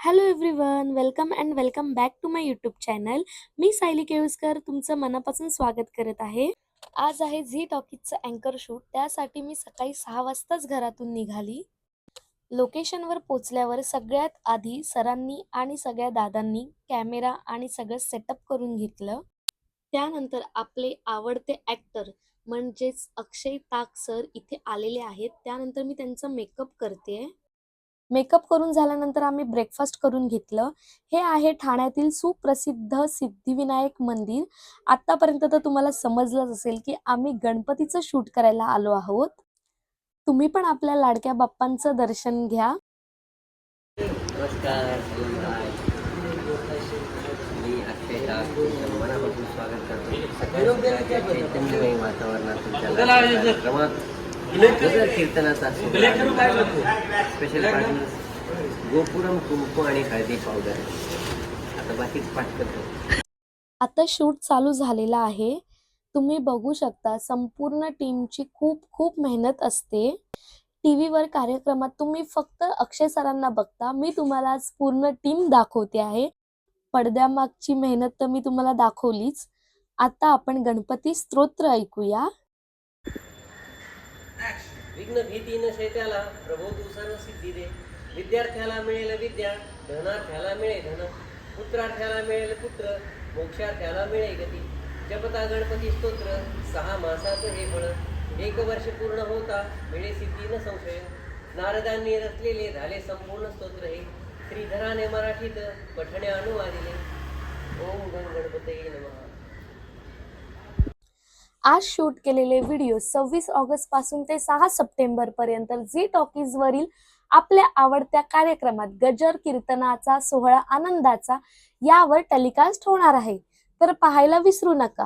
Hello everyone welcome and welcome back to my YouTube channel मी सायली केळुसकर तुमचं मनापासून स्वागत करत आहे. आज आहे झी टॉकीजचं अँकर शूट त्यासाठी मी सकाळी सहा वाजताच घरातून निघाली. लोकेशनवर पोचल्यावर सगळ्यात आधी सरांनी आणि सगळ्या दादांनी कॅमेरा आणि सगळं सेटअप करून घेतलं. त्यानंतर आपले आवडते ॲक्टर म्हणजेच अक्षय ताक सर इथे आलेले आहेत. त्यानंतर मी त्यांचा मेकअप करते मेकअप करून झाल्यानंतर आम्ही ब्रेकफास्ट करून घेतलं. हे आहे ठाण्यातील सुप्रसिद्ध सिद्धिविनायक मंदिर. आतापर्यंत तर तुम्हाला समजलंच असेल की आम्ही गणपतीचं शूट करायला आलो आहोत. तुम्ही पण आपल्या लाडक्या बाप्पांचं दर्शन घ्या. स्वागत करतो. सकाळी सकाळच्या चैतन्यमय वातावरणात तुमच्या कार्यक्रमात नगर कीर्तनाचा स्पेशल पार्टी गोपुरम कुंकू आणि हळदी पावडर. आता बाकीच पाठ करतो. आता शूट चालू झालेला आहे. तुम्ही बघू शकता संपूर्ण टीमची खूप खूप मेहनत असते. टी व्हीवर कार्यक्रमात तुम्ही फक्त अक्षय सरांना बघता. मी तुम्हाला आज पूर्ण टीम दाखवते आहे. पडद्यामागची मेहनत तर मी तुम्हाला दाखवलीच. आता आपण गणपती स्तोत्र ऐकूया. विघ्न भीती नसे त्याला प्रभो तू सर्व सिद्धी दे. विद्यार्थ्याला मिळेल विद्या धनार्थ्याला मिळे धन. पुत्रार्थ्याला मिळेल पुत्र मोक्षार्थ्याला मिळे गती. जपता गणपती स्तोत्र सहा मासाचं हे फळ. एक वर्ष पूर्ण होता मिळे सिद्धी न संशय. नारदांनी रचलेले झाले संपूर्ण स्तोत्र हे. श्रीधराने मराठीत पठणे अनुवादिले. ओम गण गणपतये नमः. आज शूट केलेले व्हिडिओ सव्वीस ऑगस्टपासून ते सहा सप्टेंबर पर्यंत झी टॉकीज वरील आपल्या आवडत्या कार्यक्रमात गजर कीर्तनाचा सोहळा आनंदाचा यावर टेलिकास्ट होणार आहे. तर पाहायला विसरू नका.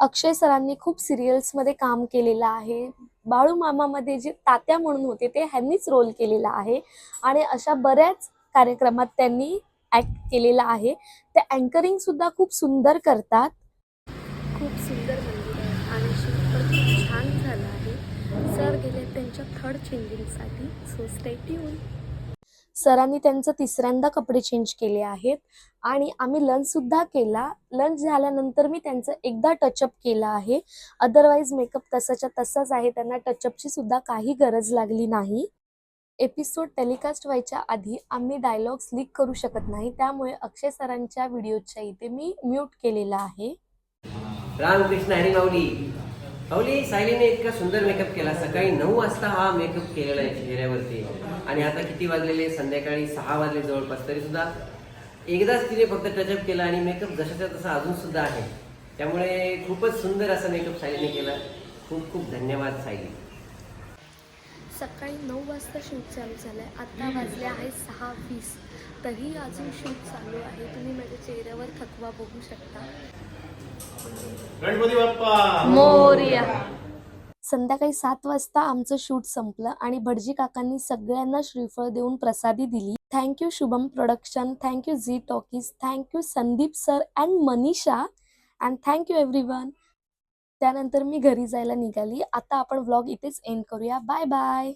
अक्षय सरांनी खूप सिरियल्समध्ये काम केलेलं आहे. बाळू मामामध्ये जे तात्या म्हणून होते ते ह्यांनीच रोल केलेला आहे. आणि अशा बऱ्याच कार्यक्रमात त्यांनी ॲक्ट केलेला आहे. ते अँकरिंग सुद्धा खूप सुंदर करतात. खूप सुंदर मंदिर आहे आणि शूट पण खूप छान झालं आहे. सर गेले त्यांच्या थर्ड चेंजिंगसाठी सो स्टे सरांनी त्यांचं तिसऱ्यांदा कपडे चेंज केले आहेत आणि आम्ही लंच सुद्धा केला. लंच झाल्यानंतर मी त्यांचं एकदा टचअप केलं आहे. अदरवाईज मेकअप तसाच्या तसाच आहे. त्यांना टचअपची सुद्धा काही गरज लागली नाही. एपिसोड टेलिकास्ट व्हायच्या आधी आम्ही डायलॉग्स लीक करू शकत नाही. त्यामुळे अक्षय सरांच्या व्हिडिओच्या इथे मी म्यूट केलेला आहे. रामकृष्ण हरी माऊली अवली सायलीने इतका सुंदर मेकअप केला. सकाळी नऊ वाजता हा मेकअप केलेला आहे चेहऱ्यावरती. आणि आता किती वाजलेले? संध्याकाळी सहा वाजले जवळपास. तरी सुद्धा एकदाच तिने फक्त टचअप केला आणि मेकअप जशाचा तसा अजून सुद्धा आहे. त्यामुळे खूपच सुंदर असा मेकअप सायलीने केला. खूप खूप धन्यवाद सायली. सकाळी नऊ वाजता शूट चालू झालं आहे आत्ता वाजले आहे सहा वीस. तरी अजून शूट चालू आहे. तुम्ही माझ्या चेहऱ्यावर थकवा बघू शकता. गणपती बाप्पा! मोर्या. संध्याकाळी सात वाजता आमचं शूट संपलं आणि भटजी काकांनी सगळ्यांना श्रीफळ देऊन प्रसादी दिली. Thank you Shubham production thank you Zee Talkies thank you Sandeep sir and Manisha. And thank you everyone त्यानंतर मी घरी जायला निघाली. आता आपण व्लॉग इथेच एंड करूया. Bye bye